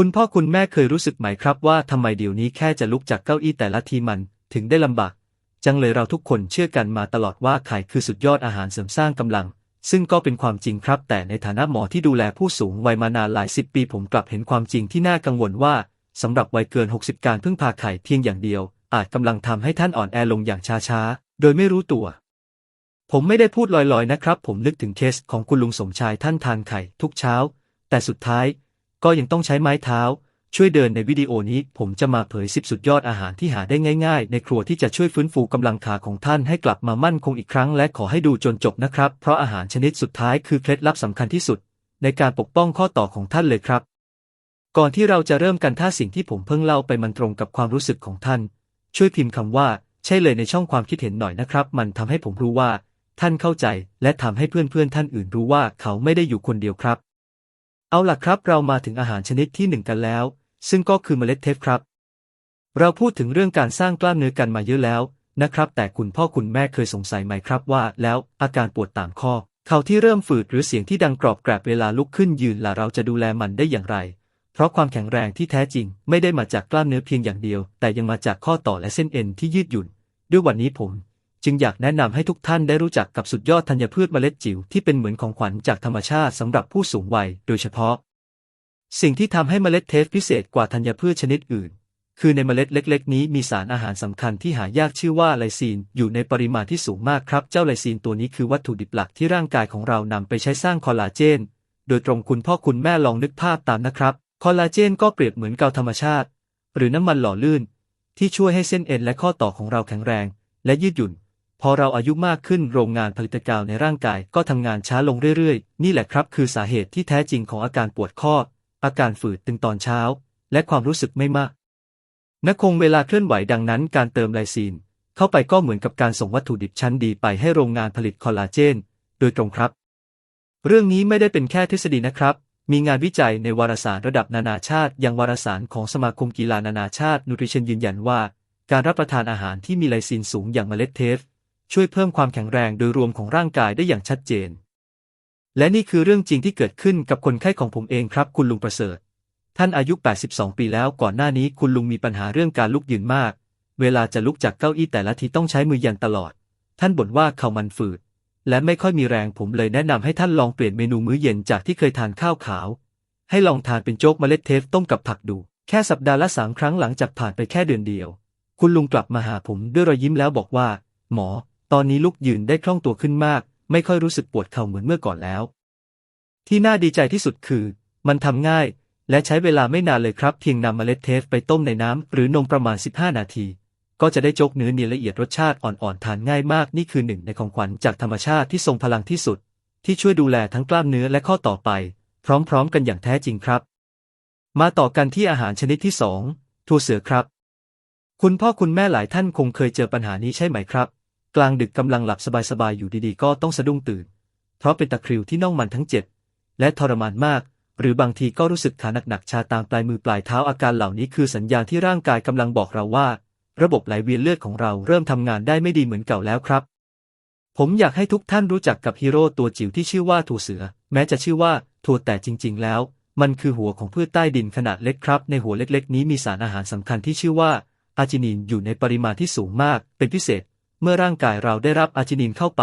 คุณพ่อคุณแม่เคยรู้สึกไหมครับว่าทำไมเดี๋ยวนี้แค่จะลุกจากเก้าอี้แต่ละทีมันถึงได้ลำบาก จังเลยเราทุกคนเชื่อกันมาตลอดว่าไข่คือสุดยอดอาหารเสริมสร้างกำลัง ซึ่งก็เป็นความจริงครับ แต่ในฐานะหมอที่ดูแลผู้สูงวัยมานานหลายสิบปีผมกลับเห็นความจริงที่น่ากังวลว่าสำหรับวัยเกิน 60 การพึ่งพาไข่เพียงอย่างเดียว อาจกำลังทำให้ท่านอ่อนแอลงอย่างช้าๆ โดยไม่รู้ตัว ผมไม่ได้พูดลอยๆนะครับ ผมนึกถึงเคสของคุณลุงสมชายท่านทานไข่ทุกเช้า แต่สุดท้าย ก็ยังต้องใช้ไม้เท้า ช่วยเดินในวิดีโอนี้ ผมจะมาเผยสิบสุดยอดอาหารที่หาได้ง่าย ๆ ในครัวที่จะช่วยฟื้นฟูกำลังขาของท่านให้กลับมามั่นคงอีกครั้ง และขอให้ดูจนจบนะครับ เพราะอาหารชนิดสุดท้ายคือเคล็ดลับสำคัญที่สุด ในการปกป้องข้อต่อของท่านเลยครับ ก่อนที่เราจะเริ่มกันถ้าสิ่งที่ผมเพิ่งเล่าไปมันตรงกับความรู้สึกของท่าน ช่วยพิมพ์คำว่า ใช่เลยในช่องความคิดเห็นหน่อยนะครับ มันทำให้ผมรู้ว่า ท่านเข้าใจ และทำให้เพื่อนๆท่านอื่นรู้ว่าเขาไม่ได้อยู่คนเดียวครับ เอาล่ะครับเรามาถึงอาหารชนิดที่หนึ่งกันแล้ว ซึ่งก็คือเมล็ดเทฟครับ เราพูดถึงเรื่องการสร้างกล้ามเนื้อกันมาเยอะแล้วนะครับ แต่คุณพ่อคุณแม่เคยสงสัยไหมครับว่า แล้วอาการปวดตามข้อ เข่าที่เริ่มฝืดหรือเสียงที่ดังกรอบแกรบเวลาลุกขึ้นยืนล่ะเราจะดูแลมันได้อย่างไร เพราะความแข็งแรงที่แท้จริง ไม่ได้มาจากกล้ามเนื้อเพียงอย่างเดียว แต่ยังมาจากข้อต่อและเส้นเอ็นที่ยืดหยุ่น ด้วยวันนี้ผม จึงอยากแนะนำให้ทุกท่านได้รู้จักกับสุดยอดธัญพืชเมล็ดจิ๋วที่เป็นเหมือนของขวัญจากธรรมชาติสำหรับผู้สูงวัยโดยเฉพาะ สิ่งที่ทำให้เมล็ดเทฟพิเศษกว่าธัญพืชชนิดอื่น คือในเมล็ดเล็ก ๆ นี้มีสารอาหารสำคัญที่หายากชื่อว่าไลซีนอยู่ในปริมาณที่สูงมากครับ เจ้าไลซีนตัวนี้คือวัตถุดิบหลักที่ร่างกายของเรานำไปใช้สร้างคอลลาเจน โดยตรงคุณพ่อคุณแม่ลองนึกภาพตามนะครับ คอลลาเจนก็เปรียบเหมือนเกาธรรมชาติ หรือน้ำมันหล่อลื่น ที่ช่วยให้เส้นเอ็นและข้อต่อของเราแข็งแรง และยืดหยุ่น พอเราอายุมากขึ้นโรงงานผลิตกาวในร่างกายก็ทำงานช้าลงเรื่อยๆ นี่แหละครับคือสาเหตุที่แท้จริงของอาการปวดข้อ อาการฝืดตึงตอนเช้า และความรู้สึกไม่มากนักคงเวลาเคลื่อนไหวดังนั้นการเติมไลซีน เข้าไปก็เหมือนกับการส่งวัตถุดิบชั้นดีไปให้โรงงานผลิตคอลลาเจน โดยตรงครับ เรื่องนี้ไม่ได้เป็นแค่ทฤษฎีนะครับ มีงานวิจัยในวารสารระดับนานาชาติ อย่างวารสารของสมาคมกีฬานานาชาตินูทริชันยืนยันว่า การรับประทานอาหารที่มีไลซีนสูงอย่างเมล็ดเทฟ ช่วยเพิ่มความแข็งแรงโดยรวมของร่างกายได้อย่างชัดเจน และนี่คือเรื่องจริงที่เกิดขึ้นกับคนไข้ของผมเองครับ คุณลุงประเสริฐ ท่านอายุ 82 ปีแล้วก่อนหน้านี้คุณลุงมีปัญหาเรื่องการลุกยืนมาก เวลาจะลุกจากเก้าอี้แต่ละทีต้องใช้มือยันตลอด ท่านบ่นว่าเข่ามันฝืด และไม่ค่อยมีแรงผมเลยแนะนำให้ท่านลองเปลี่ยนเมนูมื้อเย็นจากที่เคยทานข้าวขาว ให้ลองทานเป็นโจ๊กเมล็ดเทฟต้มกับผักดู แค่สัปดาห์ละสามครั้งหลังจากผ่านไปแค่เดือนเดียว คุณลุงกลับมาหาผมด้วยรอยยิ้มแล้วบอกว่า หมอ ตอนนี้ลุกยืนได้คล่องตัวขึ้นมาก ไม่ค่อยรู้สึกปวดเข่าเหมือนเมื่อก่อนแล้ว ที่น่าดีใจที่สุดคือ มันทำง่าย และใช้เวลาไม่นานเลยครับ เพียงนำเมล็ดเทฟไปต้มในน้ำหรือนมประมาณ 15 นาที ก็จะได้โจ๊กเนื้อเนียนละเอียดรสชาติอ่อนๆทานง่ายมากนี่คือหนึ่งในของขวัญจากธรรมชาติที่ทรงพลังที่สุด ที่ช่วยดูแลทั้งกล้ามเนื้อและข้อต่อไป พร้อมๆ กันอย่างแท้จริงครับ มาต่อกันที่อาหารชนิดที่สองถั่วเสือครับ คุณพ่อคุณแม่หลายท่านคงเคยเจอปัญหานี้ใช่ไหมครับ กลางดึกกำลังหลับสบายๆอยู่ดีๆ ก็ต้องสะดุ้งตื่น เพราะเป็นตะคริวที่น่องมันทั้งเจ็บและทรมานมาก หรือบางทีก็รู้สึกขาหนักๆชาตามปลายมือปลายเท้าอาการเหล่านี้คือสัญญาณที่ร่างกายกำลังบอกเราว่า ระบบไหลเวียนเลือดของเราเริ่มทำงานได้ไม่ดีเหมือนเก่าแล้วครับ ผมอยากให้ทุกท่านรู้จักกับฮีโร่ตัวจิ๋วที่ชื่อว่าถั่วเสือ แม้จะชื่อว่าถั่วแต่จริง ๆ แล้ว มันคือหัวของพืชใต้ดินขนาดเล็กครับ ในหัวเล็ก ๆ นี้มีสารอาหารสำคัญที่ชื่อว่าอาร์จินินอยู่ในปริมาณที่สูงมาก เป็นพิเศษ เมื่อร่างกายเราได้รับอาจินินเข้าไป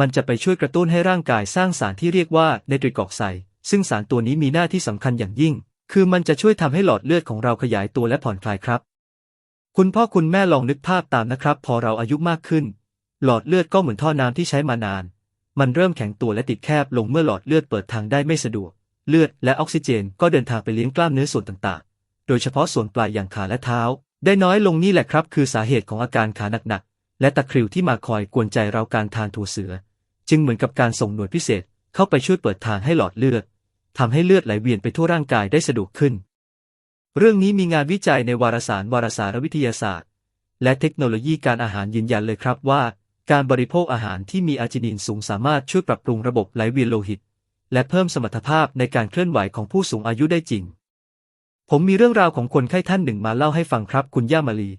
มันจะไปช่วยกระตุ้นให้ร่างกายสร้างสารที่เรียกว่าไนตริกออกไซด์ซึ่งสารตัวนี้มีหน้าที่สำคัญอย่างยิ่ง คือมันจะช่วยทำให้หลอดเลือดของเราขยายตัวและผ่อนคลายครับ คุณพ่อคุณแม่ลองนึกภาพตามนะครับ พอเราอายุมากขึ้น หลอดเลือดก็เหมือนท่อน้ำที่ใช้มานาน มันเริ่มแข็งตัวและติดแคบลงเมื่อหลอดเลือดเปิดทางได้ไม่สะดวก เลือดและออกซิเจนก็เดินทางไปเลี้ยงกล้ามเนื้อส่วนต่างๆ โดยเฉพาะส่วนปลายอย่างขาและเท้า ได้น้อยลงนี่แหละครับ คือสาเหตุของอาการขาหนักๆ และตะคริวที่มาคอยกวนใจเราการทานถั่วเสือ จึงเหมือนกับการส่งหน่วยพิเศษเข้าไปช่วยเปิดทางให้หลอดเลือดทำให้เลือดไหลเวียนไปทั่วร่างกายได้สะดวกขึ้น เรื่องนี้มีงานวิจัยในวารสารวารสารวิทยาศาสตร์ และเทคโนโลยีการอาหารยืนยันเลยครับว่า การบริโภคอาหารที่มีอาร์จินินสูงสามารถช่วยปรับปรุงระบบไหลเวียนโลหิต และเพิ่มสมรรถภาพในการเคลื่อนไหวของผู้สูงอายุได้จริง ผมมีเรื่องราวของคนไข้ท่านหนึ่งมาเล่าให้ฟังครับคุณย่ามาลี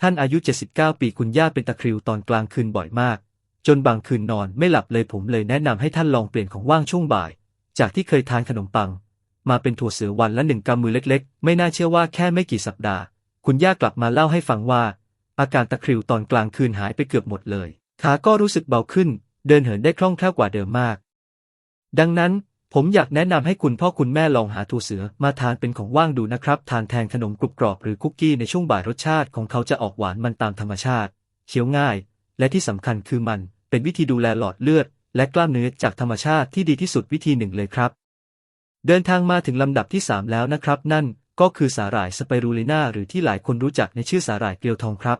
ท่านอายุ 79 ปีคุณย่าเป็นตะคริวตอนกลางคืนบ่อยมาก จนบางคืนนอนไม่หลับเลยผมเลยแนะนำให้ท่านลองเปลี่ยนของว่างช่วงบ่าย จากที่เคยทานขนมปัง มาเป็นถั่วเสือวันละหนึ่งกำมือเล็กๆ ไม่น่าเชื่อว่าแค่ไม่กี่สัปดาห์ คุณย่ากลับมาเล่าให้ฟังว่า อาการตะคริวตอนกลางคืนหายไปเกือบหมดเลยขาก็รู้สึกเบาขึ้น เดินเหินได้คล่องแคล่วกว่าเดิมมาก ดังนั้น ผมอยากแนะนำให้คุณพ่อคุณแม่ลองหาถั่วเสือมาทานเป็นของว่างดูนะครับ ทานแทนขนมกรุบกรอบหรือคุกกี้ในช่วงบ่ายรสชาติของเขาจะออกหวานมันตามธรรมชาติเคี้ยวง่าย และที่สำคัญคือมันเป็นวิธีดูแลหลอดเลือด และกล้ามเนื้อจากธรรมชาติที่ดีที่สุดวิธีหนึ่งเลยครับ เดินทางมาถึงลำดับที่ 3 แล้วนะครับ นั่นก็คือสาหร่ายสไปรูลิน่าหรือที่หลายคนรู้จักในชื่อสาหร่ายเกลียวทองครับ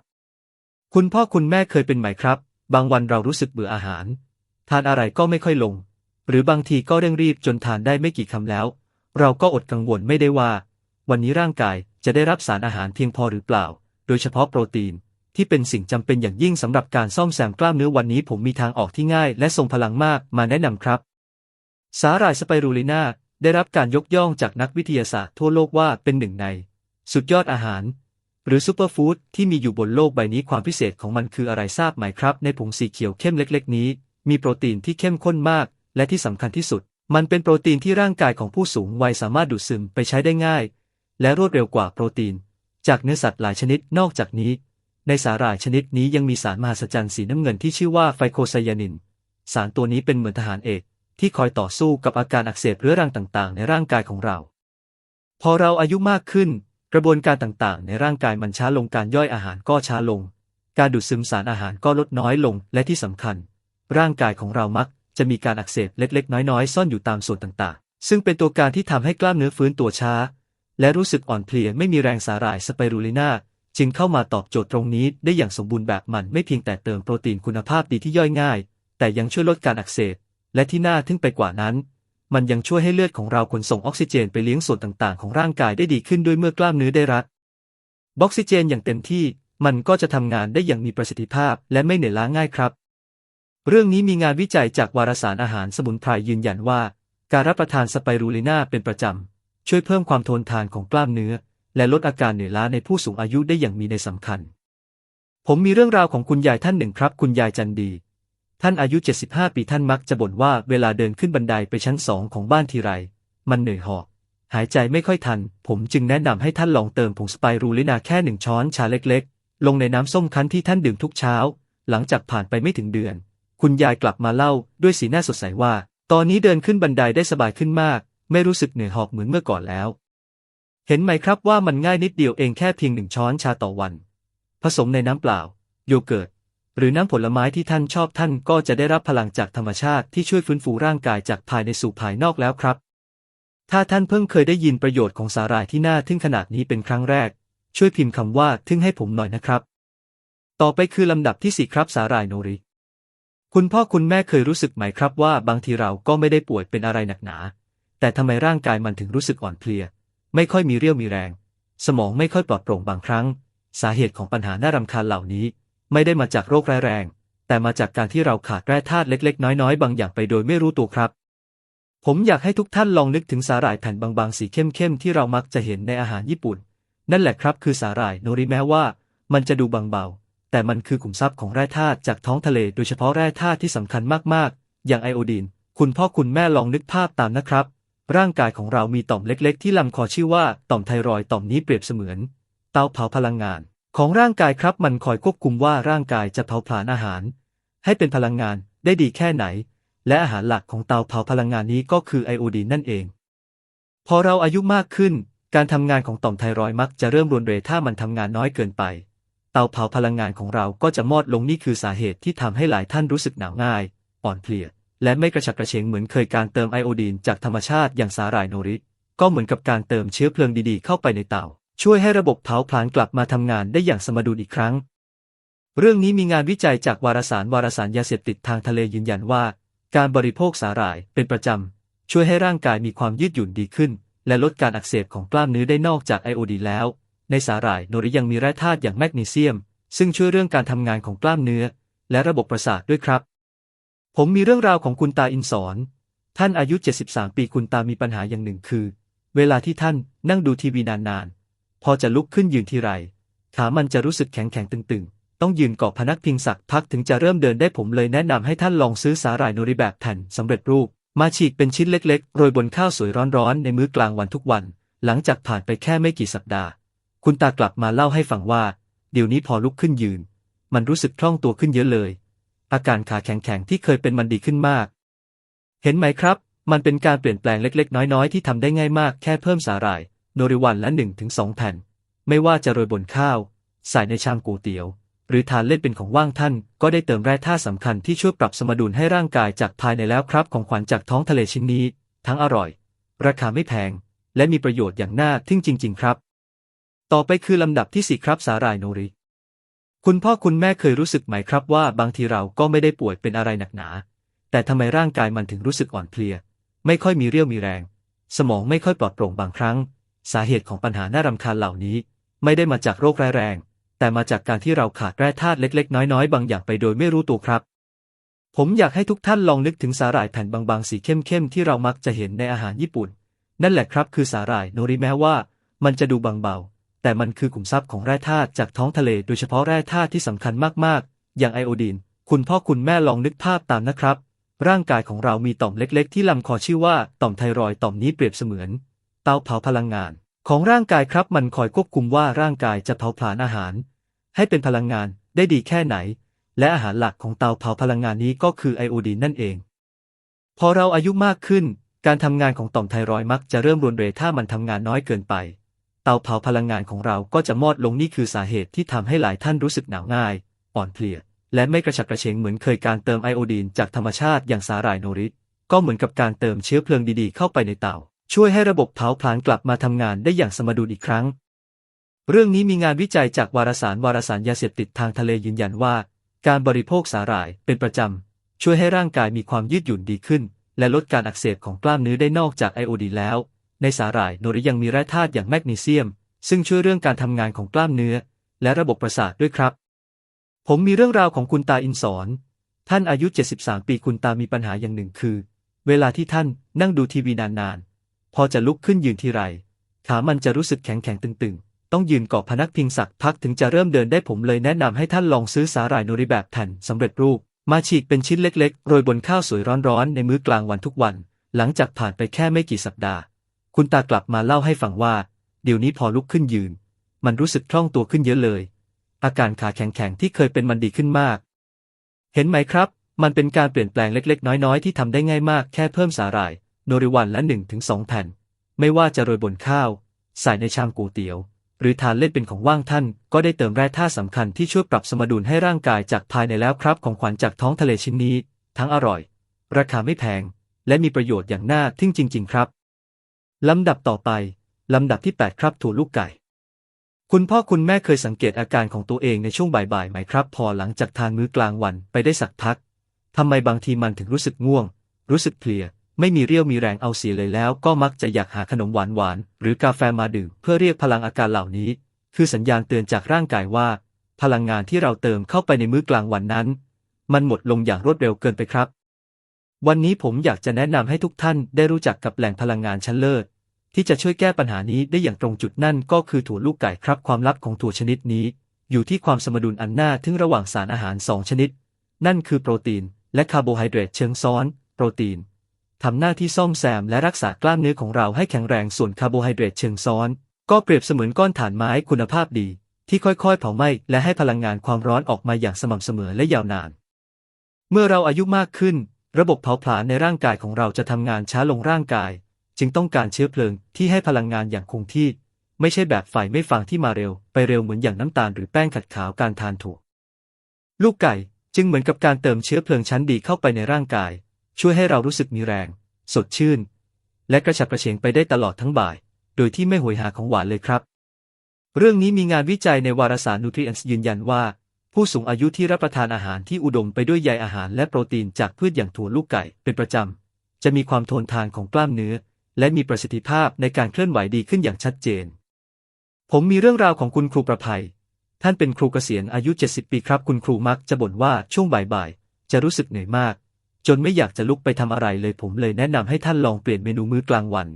คุณพ่อคุณแม่เคยเป็นไหมครับ บางวันเรารู้สึกเบื่ออาหาร ทานอะไรก็ไม่ค่อยลง หรือบางทีก็เร่งรีบจนทานได้ไม่กี่คำแล้ว เราก็อดกังวลไม่ได้ว่า วันนี้ร่างกายจะได้รับสารอาหารเพียงพอหรือเปล่า โดยเฉพาะโปรตีน ที่เป็นสิ่งจำเป็นอย่างยิ่งสำหรับการซ่อมแซมกล้ามเนื้อวันนี้ผมมีทางออกที่ง่ายและทรงพลังมากมาแนะนำครับ สาหร่ายสไปรูลิน่าได้รับการยกย่องจากนักวิทยาศาสตร์ทั่วโลกว่าเป็นหนึ่งใน สุดยอดอาหาร หรือซูเปอร์ฟู้ดที่มีอยู่บนโลกใบนี้ความพิเศษของมันคืออะไรทราบไหมครับ ในผงสีเขียวเข้มเล็ก ๆ นี้ มีโปรตีนที่เข้มข้นมาก และที่สำคัญที่สุด มันเป็นโปรตีนที่ร่างกายของผู้สูงวัยสามารถดูดซึมไปใช้ได้ง่าย และรวดเร็วกว่าโปรตีน จากเนื้อสัตว์หลายชนิดนอกจากนี้ ในสาหร่ายชนิดนี้ยังมีสารมหัศจรรย์สีน้ำเงินที่ชื่อว่าไฟโคไซยานิน สารตัวนี้เป็นเหมือนทหารเอก ที่คอยต่อสู้กับอาการอักเสบเรื้อรังต่างๆ ในร่างกายของเรา พอเราอายุมากขึ้น กระบวนการต่างๆ ในร่างกายมันช้าลงการย่อยอาหารก็ช้าลง การดูดซึมสารอาหารก็ลดน้อยลงและที่สำคัญ ร่างกายของเรามัก จะมีการอักเสบเล็กๆ น้อยๆ ซ่อนอยู่ตามส่วนต่างๆ ซึ่งเป็นตัวการที่ทำให้กล้ามเนื้อฟื้นตัวช้า และรู้สึกอ่อนเพลียไม่มีแรงสาหร่ายสไปรูลิน่าจึงเข้ามาตอบโจทย์ตรงนี้ได้อย่างสมบูรณ์แบบมันไม่เพียงแต่เติมโปรตีนคุณภาพดีที่ย่อยง่าย แต่ยังช่วยลดการอักเสบและที่น่าทึ่งไปกว่านั้น มันยังช่วยให้เลือดของเราขนส่งออกซิเจนไปเลี้ยงส่วนต่างๆ ของร่างกายได้ดีขึ้นด้วยเมื่อกล้ามเนื้อได้รับออกซิเจนอย่างเต็มที่ มันก็จะทำงานได้อย่างมีประสิทธิภาพและไม่เหนื่อยล้าง่ายครับ เรื่องนี้มีงานวิจัยจากวารสารอาหารสมุนไพรยืนยันว่า การรับประทานสไปรูลิน่าเป็นประจำ ช่วยเพิ่มความทนทานของกล้ามเนื้อ และลดอาการเหนื่อยล้าในผู้สูงอายุได้อย่างมีในสำคัญ ผมมีเรื่องราวของคุณยายท่านหนึ่งครับ คุณยายจันดี ท่านอายุ 75 ปีท่านมักจะบ่นว่าเวลาเดินขึ้นบันไดไปชั้นสองของบ้านทีไร มันเหนื่อยหอบหายใจไม่ค่อยทัน ผมจึงแนะนำให้ท่านลองเติมผงสไปรูลินาแค่หนึ่งช้อนชาเล็กๆ ลงในน้ำส้มคั้นที่ท่านดื่มทุกเช้า หลังจากผ่านไปไม่ถึงเดือน คุณยายกลับมาเล่าด้วยสีหน้าสดใสว่า ตอนนี้เดินขึ้นบันไดได้สบายขึ้นมาก ไม่รู้สึกเหนื่อยหอบเหมือนเมื่อก่อนแล้ว เห็นไหมครับว่ามันง่ายนิดเดียวเองแค่เพียงหนึ่งช้อนชาต่อวัน ผสมในน้ำเปล่า โยเกิร์ต หรือน้ำผลไม้ที่ท่านชอบท่านก็จะได้รับพลังจากธรรมชาติที่ช่วยฟื้นฟูร่างกายจากภายในสู่ภายนอกแล้วครับ ถ้าท่านเพิ่งเคยได้ยินประโยชน์ของสาหร่ายที่น่าทึ่งขนาดนี้เป็นครั้งแรก ช่วยพิมพ์คำว่าทึ่งให้ผมหน่อยนะครับ ต่อไปคือลำดับที่สี่ครับสาหร่ายโนริ คุณพ่อคุณแม่เคยรู้สึกไหมครับว่าบางทีเราก็ไม่ได้ป่วยเป็นอะไรหนักหนา แต่ทำไมร่างกายมันถึงรู้สึกอ่อนเพลีย ไม่ค่อยมีเรี่ยวมีแรง สมองไม่ค่อยปลอดโปร่งบางครั้ง สาเหตุของปัญหาน่ารำคาญเหล่านี้ ไม่ได้มาจากโรคร้ายแรง แต่มาจากการที่เราขาดแร่ธาตุเล็ก ๆ น้อยๆ บางอย่างไปโดยไม่รู้ตัวครับ ผมอยากให้ทุกท่านลองนึกถึงสาหร่ายแผ่นบางๆสีเข้มๆที่เรามักจะเห็นในอาหารญี่ปุ่น นั่นแหละครับคือสาหร่ายโนริแม้ว่า มันจะดูบางเบา แต่มันคือขุมทรัพย์ของแร่ธาตุจากท้องทะเลโดยเฉพาะแร่ธาตุที่สำคัญมากๆ อย่างไอโอดีน คุณพ่อคุณแม่ลองนึกภาพตามนะครับ ร่างกายของเรามีต่อมเล็ก ๆ ที่ลำคอชื่อว่าต่อมไทรอยต่อมนี้เปรียบเสมือน เตาเผาพลังงาน ของร่างกายครับมันคอยควบคุมว่าร่างกายจะเผาผลาญอาหาร ให้เป็นพลังงานได้ดีแค่ไหน และอาหารหลักของเตาเผาพลังงานนี้ก็คือไอโอดีนนั่นเอง พอเราอายุมากขึ้น การทำงานของต่อมไทรอยมักจะเริ่มรวนเรถ้ามันทำงานน้อยเกินไป เตาเผาพลังงานของเราก็จะมอดลงนี่คือสาเหตุที่ทำให้หลายท่านรู้สึกหนาวง่าย อ่อนเพลีย และไม่กระฉับกระเฉงเหมือนเคยการเติมไอโอดีนจากธรรมชาติอย่างสาหร่ายโนริก็เหมือนกับการเติมเชื้อเพลิงดีๆ เข้าไปในเตา ช่วยให้ระบบเผาผลาญกลับมาทำงานได้อย่างสมดุลอีกครั้ง เรื่องนี้มีงานวิจัยจากวารสารวารสารยาเสพติดทางทะเลยืนยันว่า การบริโภคสาหร่ายเป็นประจำ ช่วยให้ร่างกายมีความยืดหยุ่นดีขึ้น และลดการอักเสบของกล้ามเนื้อได้นอกจากไอโอดีนแล้ว ในสาหร่ายโนริยังมีแร่ธาตุอย่างแมกนีเซียม ซึ่งช่วยเรื่องการทำงานของกล้ามเนื้อ และระบบประสาทด้วยครับ ผมมีเรื่องราวของคุณตาอินสอนท่านอายุ 73 ปีคุณตามีปัญหาอย่างหนึ่งคือ เวลาที่ท่านนั่งดูทีวีนานๆ พอจะลุกขึ้นยืนทีไร ขามันจะรู้สึกแข็งแข็งตึงๆ ต้องยืนเกาะพนักพิงสักพักถึงจะเริ่มเดินได้ผมเลยแนะนำให้ท่านลองซื้อสาหร่ายโนริแบบแผ่นสำเร็จรูป มาฉีกเป็นชิ้นเล็กๆ โรยบนข้าวสวยร้อนๆ ในมื้อกลางวันทุกวัน หลังจากผ่านไปแค่ไม่กี่สัปดาห์ คุณตากลับมาเล่าให้ฟังว่า เดี๋ยวนี้พอลุกขึ้นยืน มันรู้สึกคล่องตัวขึ้นเยอะเลย อาการขาแข็งๆที่เคยเป็นมันดีขึ้นมาก เห็นไหมครับ มันเป็นการเปลี่ยนแปลงเล็ก ๆ น้อยๆ ที่ทำได้ง่ายมากแค่เพิ่มสาหร่ายโนริวันละ1-2ถึง2แผ่น ไม่ว่าจะโรยบนข้าว ใส่ในชามก๋วยเตี๋ยว หรือทานเล่นเป็นของว่างท่าน ก็ได้เติมแร่ธาตุสำคัญที่ช่วยปรับสมดุลให้ร่างกายจากภายในแล้วครับ ของขวัญจากท้องทะเลชิ้นนี้ ทั้งอร่อย ราคาไม่แพง และมีประโยชน์อย่างน่าทึ่งจริง ๆ ครับ ต่อไปคือลำดับที่สี่ครับสาหร่ายโนริ คุณพ่อคุณแม่เคยรู้สึกไหมครับว่าบางทีเราก็ไม่ได้ป่วยเป็นอะไรหนักหนา แต่ทำไมร่างกายมันถึงรู้สึกอ่อนเพลีย ไม่ค่อยมีเรี่ยวมีแรง สมองไม่ค่อยปลอดโปร่งบางครั้ง สาเหตุของปัญหาหน่ารำคาญเหล่านี้ ไม่ได้มาจากโรคร้ายแรง แต่มาจากการที่เราขาดแร่ธาตุเล็ก ๆ น้อยๆ บางอย่างไปโดยไม่รู้ตัวครับ ผมอยากให้ทุกท่านลองนึกถึงสาหร่ายแผ่นบางๆสีเข้มๆที่เรามักจะเห็นในอาหารญี่ปุ่น นั่นแหละครับคือสาหร่ายโนริแม้ว่า มันจะดูบางเบา แต่มันคือขุมทรัพย์ของแร่ธาตุจากท้องทะเลโดยเฉพาะแร่ธาตุที่สำคัญมากๆ อย่างไอโอดีน คุณพ่อคุณแม่ลองนึกภาพตามนะครับ ร่างกายของเรามีต่อมเล็ก ๆ ที่ลำคอชื่อว่าต่อมไทรอยต่อมนี้เปรียบเสมือน เตาเผาพลังงาน ของร่างกายครับมันคอยควบคุมว่าร่างกายจะเผาผลาญอาหาร ให้เป็นพลังงานได้ดีแค่ไหน และอาหารหลักของเตาเผาพลังงานนี้ก็คือไอโอดีนนั่นเอง พอเราอายุมากขึ้น การทำงานของต่อมไทรอยมักจะเริ่มรวนเรถ้ามันทำงานน้อยเกินไป เตาเผาพลังงานของเราก็จะมอดลงนี่คือสาเหตุที่ทำให้หลายท่านรู้สึกหนาวง่าย อ่อนเพลีย และไม่กระฉับกระเฉงเหมือนเคยการเติมไอโอดีนจากธรรมชาติอย่างสาหร่ายโนริก็เหมือนกับการเติมเชื้อเพลิงดีๆเข้าไปในเตาช่วยให้ระบบเผาผลาญกลับมาทำงานได้อย่างสมดุลอีกครั้ง เรื่องนี้มีงานวิจัยจากวารสารวารสารยาเสพติดทางทะเลยืนยันว่า การบริโภคสาหร่ายเป็นประจำ ช่วยให้ร่างกายมีความยืดหยุ่นดีขึ้น และลดการอักเสบของกล้ามเนื้อได้นอกจากไอโอดีนแล้ว ในสาหร่ายโนริยังมีแร่ธาตุอย่างแมกนีเซียม ซึ่งช่วยเรื่องการทำงานของกล้ามเนื้อ และระบบประสาทด้วยครับ ผมมีเรื่องราวของคุณตาอินสอนท่านอายุ 73 ปีคุณตามีปัญหาอย่างหนึ่งคือ เวลาที่ท่านนั่งดูทีวีนานๆ พอจะลุกขึ้นยืนทีไร ขามันจะรู้สึกแข็งแข็งๆตึงๆ ต้องยืนเกาะพนักพิงสักพักถึงจะเริ่มเดินได้ผมเลยแนะนำให้ท่านลองซื้อสาหร่ายโนริแบบแผ่นสำเร็จรูป มาฉีกเป็นชิ้นเล็กๆ โรยบนข้าวสวยร้อนๆ ในมื้อกลางวันทุกวัน หลังจากผ่านไปแค่ไม่กี่สัปดาห์ คุณตากลับมาเล่าให้ฟังว่า เดี๋ยวนี้พอลุกขึ้นยืน มันรู้สึกคล่องตัวขึ้นเยอะเลย อาการขาแข็งๆที่เคยเป็นมันดีขึ้นมาก เห็นไหมครับ มันเป็นการเปลี่ยนแปลงเล็ก ๆ น้อยๆ ที่ทำได้ง่ายมากแค่เพิ่มสาหร่าย โนริวันละ1-2ถึง2แผ่น ไม่ว่าจะโรยบนข้าว ใส่ในชามก๋วยเตี๋ยว หรือทานเล่นเป็นของว่างท่าน ก็ได้เติมแร่ธาตุสำคัญที่ช่วยปรับสมดุลให้ร่างกายจากภายในแล้วครับ ของขวัญจากท้องทะเลชิ้นนี้ ทั้งอร่อย ราคาไม่แพง และมีประโยชน์อย่างน่าทึ่งจริง ๆ ครับ ลำดับต่อไป ลำดับที่ 8 ครับถั่วลูกไก่ คุณพ่อคุณแม่เคยสังเกตอาการของตัวเองในช่วงบ่ายๆไหมครับ พอหลังจากทานมื้อกลางวันไปได้สักพักทำไมบางทีมันถึงรู้สึกง่วง รู้สึกเพลีย ไม่มีเรี่ยวมีแรงเอาเสียเลยแล้ว ก็มักจะอยากหาขนมหวานๆหรือกาแฟมาดื่มเพื่อเรียกพลังอาการเหล่านี้ คือสัญญาณเตือนจากร่างกายว่า พลังงานที่เราเติมเข้าไปในมื้อกลางวันนั้น มันหมดลงอย่างรวดเร็วเกินไปครับ วันนี้ผมอยากจะแนะนำให้ทุกท่านได้รู้จักกับแหล่งพลังงานชั้นเลิศ ที่จะช่วยแก้ปัญหานี้ได้อย่างตรงจุดนั่นก็คือถั่วลูกไก่ครับความลับของถั่วชนิดนี้ อยู่ที่ความสมดุลอันน่าทึ่งระหว่างสารอาหารสองชนิด นั่นคือโปรตีน และคาร์โบไฮเดรตเชิงซ้อน โปรตีนทำหน้าที่ซ่อมแซมและรักษากล้ามเนื้อของเราให้แข็งแรงส่วนคาร์โบไฮเดรตเชิงซ้อน ก็เปรียบเสมือนก้อนถ่านไม้คุณภาพดี ที่ค่อยๆเผาไหม้และให้พลังงานความร้อนออกมาอย่างสม่ำเสมอและยาวนาน เมื่อเราอายุมากขึ้น ระบบเผาผลาญในร่างกายของเราจะทำงานช้าลงร่างกาย จึงต้องการเชื้อเพลิงที่ให้พลังงานอย่างคงที่ ไม่ใช่แบบไฟไม่ฟางที่มาเร็ว ไปเร็วเหมือนอย่างน้ำตาลหรือแป้งขัดขาวการทานถั่วลูกไก่จึงเหมือนกับการเติมเชื้อเพลิงชั้นดีเข้าไปในร่างกาย ช่วยให้เรารู้สึกมีแรง สดชื่น และกระฉับกระเฉงไปได้ตลอดทั้งบ่าย โดยที่ไม่โหยหาของหวานเลยครับ เรื่องนี้มีงานวิจัยในวารสาร Nutrients ยืนยันว่า ผู้สูงอายุที่รับประทานอาหารที่อุดมไปด้วยใยอาหารและโปรตีนจากพืชอย่างถั่วลูกไก่เป็นประจำ จะมีความทนทานของกล้ามเนื้อ และมีประสิทธิภาพในการเคลื่อนไหวดีขึ้นอย่างชัดเจน ผมมีเรื่องราวของคุณครูประภัย ท่านเป็นครูเกษียณอายุ 70 ปีครับ คุณครูมักจะบ่นว่าช่วงบ่ายๆ จะรู้สึกเหนื่อยมาก จนไม่อยากจะลุกไปทำอะไรเลยผมเลยแนะนำให้ท่านลองเปลี่ยนเมนูมื้อกลางวัน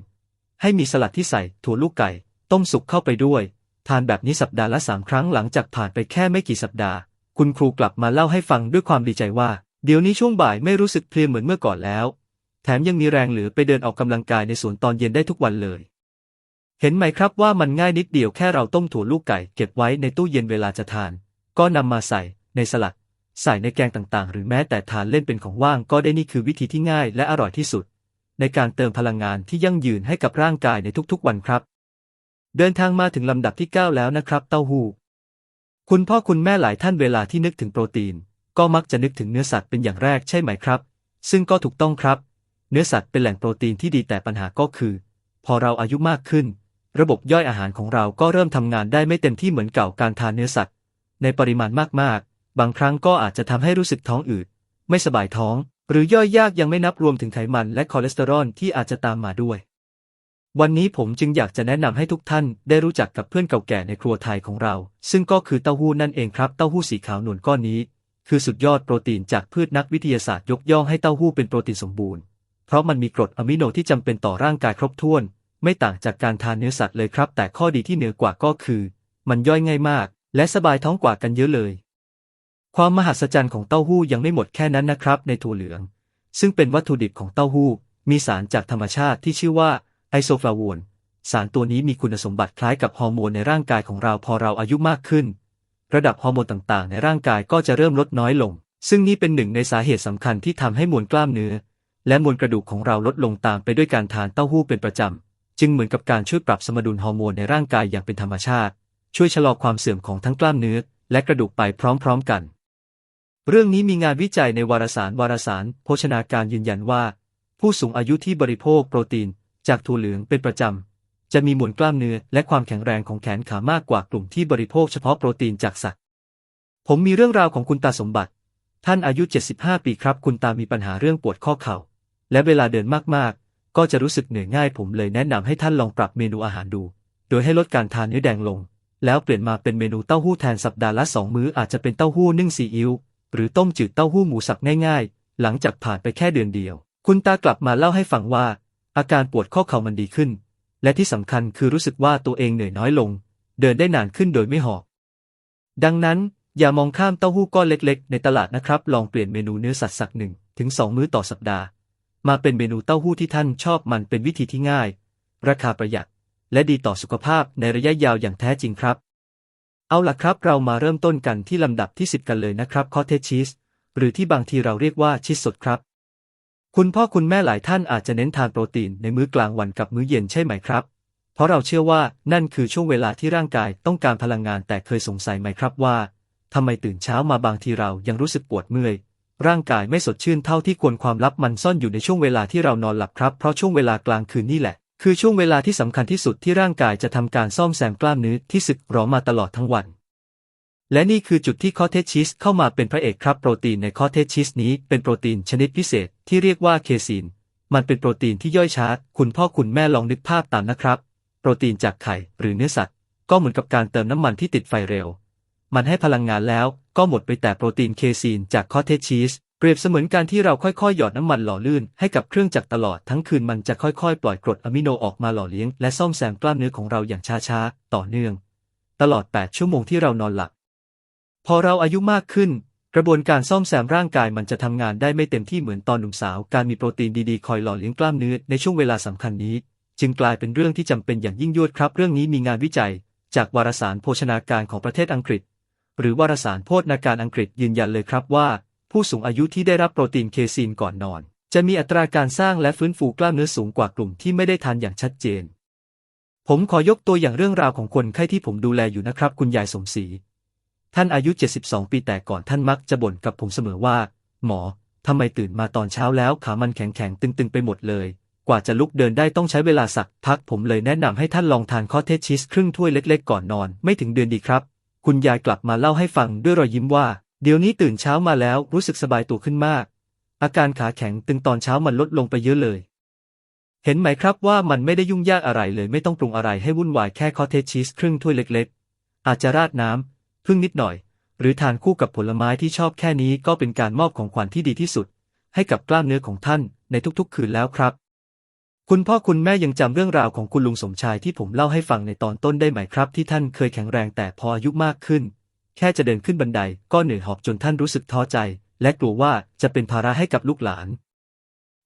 ให้มีสลัดที่ใส่ถั่วลูกไก่ ต้มสุกเข้าไปด้วย ทานแบบนี้สัปดาห์ละสามครั้งหลังจากผ่านไปแค่ไม่กี่สัปดาห์ คุณครูกลับมาเล่าให้ฟังด้วยความดีใจว่า เดี๋ยวนี้ช่วงบ่ายไม่รู้สึกเพลียเหมือนเมื่อก่อนแล้ว แถมยังมีแรงเหลือไปเดินออกกำลังกายในสวนตอนเย็นได้ทุกวันเลย เห็นไหมครับว่ามันง่ายนิดเดียวแค่เราต้มถั่วลูกไก่เก็บไว้ในตู้เย็นเวลาจะทาน ก็นำมาใส่ในสลัด ใส่ในแกงต่างๆ หรือแม้แต่ทานเล่นเป็นของว่างก็ได้นี่คือวิธีที่ง่ายและอร่อยที่สุด ในการเติมพลังงานที่ยั่งยืนให้กับร่างกายในทุกๆ วันครับ เดินทางมาถึงลำดับที่ 9 แล้วนะครับ เต้าหู้ คุณพ่อคุณแม่หลายท่านเวลาที่นึกถึงโปรตีน ก็มักจะนึกถึงเนื้อสัตว์เป็นอย่างแรกใช่ไหมครับ ซึ่งก็ถูกต้องครับ เนื้อสัตว์เป็นแหล่งโปรตีนที่ดีแต่ปัญหาก็คือ พอเราอายุมากขึ้น ระบบย่อยอาหารของเราก็เริ่มทำงานได้ไม่เต็มที่เหมือนเก่าการทานเนื้อสัตว์ ในปริมาณมากๆ บางครั้งก็อาจจะทำให้รู้สึกท้องอืด ไม่สบายท้อง หรือย่อยยากยังไม่นับรวมถึงไขมันและคอเลสเตอรอลที่อาจจะตามมาด้วย วันนี้ผมจึงอยากจะแนะนำให้ทุกท่านได้รู้จักกับเพื่อนเก่าแก่ในครัวไทยของเรา ซึ่งก็คือเต้าหู้นั่นเองครับเต้าหู้สีขาวนวลก้อนนี้ คือสุดยอดโปรตีนจากพืชนักวิทยาศาสตร์ยกย่องให้เต้าหู้เป็นโปรตีนสมบูรณ์ เพราะมันมีกรดอะมิโนที่จำเป็นต่อร่างกายครบถ้วน ไม่ต่างจากการทานเนื้อสัตว์เลยครับ แต่ข้อดีที่เหนือกว่าก็คือ มันย่อยง่ายมาก และสบายท้องกว่ากันเยอะเลย ความมหัศจรรย์ของเต้าหู้ยังไม่หมดแค่นั้นนะครับ ในถั่วเหลือง ซึ่งเป็นวัตถุดิบของเต้าหู้ มีสารจากธรรมชาติที่ชื่อว่าไอโซฟลาโวนสารตัวนี้มีคุณสมบัติคล้ายกับฮอร์โมนในร่างกายของเราพอเราอายุมากขึ้น ระดับฮอร์โมนต่างๆ ในร่างกายก็จะเริ่มลดน้อยลง ซึ่งนี่เป็นหนึ่งในสาเหตุสำคัญที่ทำให้มวลกล้ามเนื้อ และมวลกระดูกของเราลดลงตามไปด้วยการทานเต้าหู้เป็นประจำ จึงเหมือนกับการช่วยปรับสมดุลฮอร์โมนในร่างกายอย่างเป็นธรรมชาติ ช่วยชะลอความเสื่อมของทั้งกล้ามเนื้อ และกระดูกไปพร้อมๆกัน เรื่องนี้มีงานวิจัยในวารสารวารสาร โภชนาการยืนยันว่า ผู้สูงอายุที่บริโภคโปรตีน จากถั่วเหลืองเป็นประจำ จะมีมวลกล้ามเนื้อและความแข็งแรงของแขนขามากกว่ากลุ่มที่บริโภคเฉพาะโปรตีนจากสัตว์ ผมมีเรื่องราวของคุณตาสมบัติ ท่านอายุ 75 ปีครับ คุณตามีปัญหาเรื่องปวดข้อเข่า และเวลาเดินมากๆ ก็จะรู้สึกเหนื่อยง่ายผมเลยแนะนำให้ท่านลองปรับเมนูอาหารดู โดยให้ลดการทานเนื้อแดงลง แล้วเปลี่ยนมาเป็นเมนูเต้าหู้แทนสัปดาห์ละสองมื้ออาจจะเป็นเต้าหู้นึ่งซีอิ๊วหรือต้มจืดเต้าหู้หมูสับง่ายๆ หลังจากผ่านไปแค่เดือนเดียว คุณตากลับมาเล่าให้ฟังว่า อาการปวดข้อเข่ามันดีขึ้น และที่สำคัญคือรู้สึกว่าตัวเองเหนื่อยน้อยลง เดินได้นานขึ้นโดยไม่หอบ ดังนั้นอย่ามองข้ามเต้าหู้ก้อนเล็กๆ ในตลาดนะครับ ลองเปลี่ยนเมนูเนื้อสัตว์สักหนึ่งถึงสองมื้อต่อสัปดาห์ มาเป็นเมนูเต้าหู้ที่ท่านชอบมันเป็นวิธีที่ง่าย ราคาประหยัด และดีต่อสุขภาพในระยะยาวอย่างแท้จริงครับ เอาล่ะครับ เรามาเริ่มต้นกันที่ลำดับที่ 10 กันเลยนะครับคอเทจชีสหรือที่บางทีเราเรียกว่าชีสสดครับ คุณพ่อคุณแม่หลายท่านอาจจะเน้นทานโปรตีนในมื้อกลางวันกับมื้อเย็นใช่ไหมครับ เพราะเราเชื่อว่านั่นคือช่วงเวลาที่ร่างกายต้องการพลังงานแต่เคยสงสัยไหมครับว่าทำไมตื่นเช้ามาบางทีเรายังรู้สึกปวดเมื่อย ร่างกายไม่สดชื่นเท่าที่ควรความลับมันซ่อนอยู่ในช่วงเวลาที่เรานอนหลับครับ เพราะช่วงเวลากลางคืนนี่แหละ คือช่วงเวลาที่สำคัญที่สุดที่ร่างกายจะทำการซ่อมแซมกล้ามเนื้อที่สึกหรอมาตลอดทั้งวัน และนี่คือจุดที่คอเทจชีสเข้ามาเป็นพระเอกครับ โปรตีนในคอเทจชีสนี้เป็นโปรตีนชนิดพิเศษที่เรียกว่าเคซีน มันเป็นโปรตีนที่ย่อยช้า คุณพ่อคุณแม่ลองนึกภาพตามนะครับ โปรตีนจากไข่หรือเนื้อสัตว์ ก็เหมือนกับการเติมน้ำมันที่ติดไฟเร็ว มันให้พลังงานแล้ว ก็หมดไปแต่โปรตีนเคซีนจากคอเทจชีสเปรียบเสมือนการที่เราค่อยๆ หยอดน้ำมันหล่อลื่นให้กับเครื่องจักรตลอดทั้งคืนมันจะค่อยๆ ปล่อยกรดอะมิโนออกมาหล่อเลี้ยงและซ่อมแซมกล้ามเนื้อของเราอย่างช้าๆ ต่อเนื่อง ตลอด 8 ชั่วโมงที่เรานอนหลับ พอเราอายุมากขึ้น กระบวนการซ่อมแซมร่างกายมันจะทำงานได้ไม่เต็มที่เหมือนตอนหนุ่มสาว การมีโปรตีนดีๆ คอยหล่อเลี้ยงกล้ามเนื้อในช่วงเวลาสำคัญนี้ จึงกลายเป็นเรื่องที่จำเป็นอย่างยิ่งยวดครับ เรื่องนี้มีงานวิจัย จากวารสารโภชนาการของประเทศอังกฤษ หรือวารสารโภชนาการอังกฤษยืนยันเลยครับว่า ผู้สูงอายุที่ได้รับโปรตีนเคซีนก่อนนอน จะมีอัตราการสร้างและฟื้นฟูกล้ามเนื้อสูงกว่ากลุ่มที่ไม่ได้ทานอย่างชัดเจน ผมขอยกตัวอย่างเรื่องราวของคนไข้ที่ผมดูแลอยู่นะครับ คุณยายสมศรีท่านอายุ 72 ปีแต่ก่อนท่านมักจะบ่นกับผมเสมอว่า หมอทำไมตื่นมาตอนเช้าแล้วขามันแข็งๆตึงๆไปหมดเลย กว่าจะลุกเดินได้ต้องใช้เวลาสักพักผมเลยแนะนำให้ท่านลองทานคอเทจชีสครึ่งถ้วยเล็กๆก่อนนอน ไม่ถึงเดือนดีครับ คุณยายกลับมาเล่าให้ฟังด้วยรอยยิ้มว่า เดี๋ยวนี้ตื่นเช้ามาแล้วรู้สึกสบายตัวขึ้นมาก อาการขาแข็งตึงตอนเช้ามันลดลงไปเยอะเลย เห็นไหมครับว่ามันไม่ได้ยุ่งยากอะไรเลยไม่ต้องปรุงอะไรให้วุ่นวายแค่คอเทจชีสครึ่งถ้วยเล็กๆ อาจจะราดน้ำพึ่งนิดหน่อย หรือทานคู่กับผลไม้ที่ชอบแค่นี้ก็เป็นการมอบของขวัญที่ดีที่สุด ให้กับกล้ามเนื้อของท่านในทุกๆ คืนแล้วครับ คุณพ่อคุณแม่ยังจำเรื่องราวของคุณลุงสมชายที่ผมเล่าให้ฟังในตอนต้นได้ไหมครับ ที่ท่านเคยแข็งแรงแต่พออายุมากขึ้น แค่จะเดินขึ้นบันไดก็เหนื่อยหอบจนท่านรู้สึกท้อใจ และกลัวว่าจะเป็นภาระให้กับลูกหลาน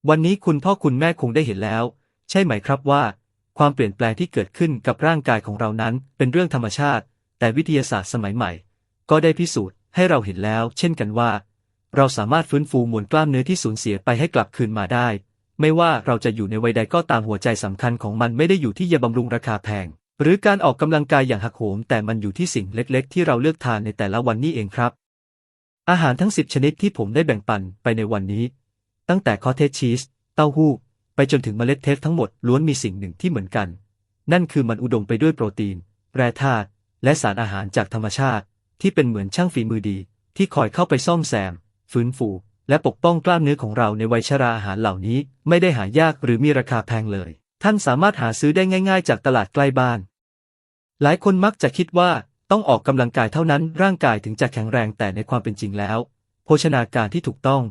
วันนี้คุณพ่อคุณแม่คงได้เห็นแล้ว ใช่ไหมครับว่า ความเปลี่ยนแปลงที่เกิดขึ้นกับร่างกายของเรานั้นเป็นเรื่องธรรมชาติ แต่วิทยาศาสตร์สมัยใหม่ ก็ได้พิสูจน์ให้เราเห็นแล้ว เช่นกันว่า เราสามารถฟื้นฟูมวลกล้ามเนื้อที่สูญเสียไปให้กลับคืนมาได้ ไม่ว่าเราจะอยู่ในวัยใดก็ตามหัวใจสำคัญของมันไม่ได้อยู่ที่ยาบำรุงราคาแพง หรือการออกกำลังกายอย่างหักโหม แต่มันอยู่ที่สิ่งเล็กๆ ที่เราเลือกทานในแต่ละวันนี่เองครับ อาหารทั้ง 10 ชนิดที่ผมได้แบ่งปันไปในวันนี้ ตั้งแต่คอเทจชีสเต้าหู้ ไปจนถึงเมล็ดเทสทั้งหมดล้วนมีสิ่งหนึ่งที่เหมือนกัน นั่นคือมันอุดมไปด้วยโปรตีน แร่ธาตุและสารอาหารจากธรรมชาติ ที่เป็นเหมือนช่างฝีมือดี ที่คอยเข้าไปซ่อมแซม ฟื้นฟู และปกป้องกล้ามเนื้อของเราในวัยชราอาหารเหล่านี้ ไม่ได้หายากหรือมีราคาแพงเลย ท่านสามารถหาซื้อได้ง่าย ๆ จากตลาดใกล้บ้าน หลายคนมักจะคิดว่าต้องออกกำลังกายเท่านั้นร่างกายถึงจะแข็งแรงแต่ในความเป็นจริงแล้ว โภชนาการที่ถูกต้อง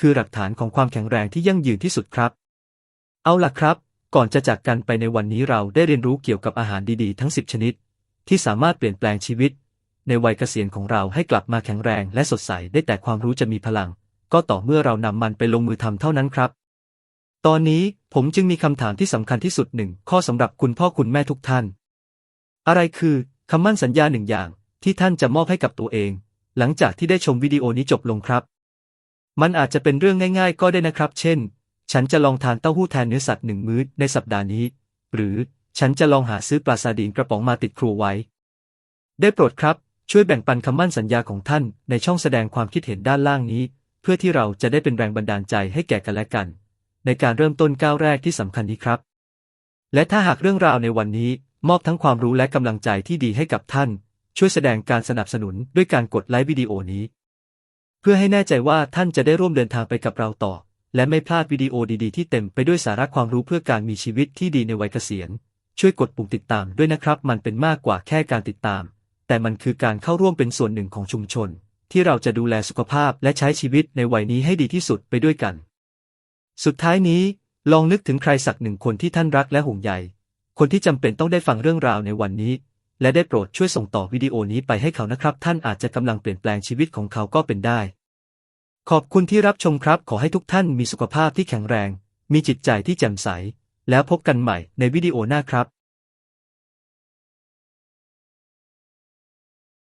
คือหลักฐานของความแข็งแรงที่ยั่งยืนที่สุดครับ เอาล่ะครับ ก่อนจะจากกันไปในวันนี้เราได้เรียนรู้เกี่ยวกับอาหารดีๆ ทั้ง 10 ชนิด ที่สามารถเปลี่ยนแปลงชีวิต ในวัยเกษียณของเราให้กลับมาแข็งแรงและสดใสได้แต่ความรู้จะมีพลัง ก็ต่อเมื่อเรานำมันไปลงมือทำเท่านั้นครับ ตอนนี้ผมจึงมีคำถามที่สำคัญที่สุดหนึ่งข้อสำหรับคุณพ่อคุณแม่ทุกท่าน อะไรคือคำมั่นสัญญาหนึ่งอย่างที่ท่านจะมอบให้กับตัวเอง หลังจากที่ได้ชมวิดีโอนี้จบลงครับ มันอาจจะเป็นเรื่องง่าย ๆ ก็ได้นะครับ เช่น ฉันจะลองทานเต้าหู้แทนเนื้อสัตว์หนึ่งมื้อในสัปดาห์นี้ หรือฉันจะลองหาซื้อปลาซาดีนกระป๋องมาติดครัวไว้ ได้โปรดครับ ช่วยแบ่งปันคำมั่นสัญญาของท่านในช่องแสดงความคิดเห็นด้านล่างนี้ เพื่อที่เราจะได้เป็นแรงบันดาลใจให้แก่กันและกัน ในการเริ่มต้นก้าวแรกที่สำคัญนี้ครับ และถ้าหากเรื่องราวในวันนี้มอบทั้งความรู้และกำลังใจที่ดีให้กับท่าน ช่วยแสดงการสนับสนุนด้วยการกดไลค์วิดีโอนี้ เพื่อให้แน่ใจว่าท่านจะได้ร่วมเดินทางไปกับเราต่อ และไม่พลาดวิดีโอดีๆที่เต็มไปด้วยสาระความรู้เพื่อการมีชีวิตที่ดีในวัยเกษียณ ช่วยกดปุ่มติดตามด้วยนะครับ มันเป็นมากกว่าแค่การติดตาม แต่มันคือการเข้าร่วมเป็นส่วนหนึ่งของชุมชน ที่เราจะดูแลสุขภาพและใช้ชีวิตในวัยนี้ให้ดีที่สุดไปด้วยกัน สุดท้ายนี้ ลองนึกถึงใครสักหนึ่งคนที่ท่านรักและห่วงใย คนที่จำเป็นต้องได้ฟังเรื่องราวในวันนี้ และได้โปรดช่วยส่งต่อวิดีโอนี้ไปให้เขานะครับ ท่านอาจจะกำลังเปลี่ยนแปลงชีวิตของเขาก็เป็นได้ ขอบคุณที่รับชมครับ ขอให้ทุกท่านมีสุขภาพที่แข็งแรง มีจิตใจที่แจ่มใส แล้วพบกันใหม่ในวิดีโอหน้าครับ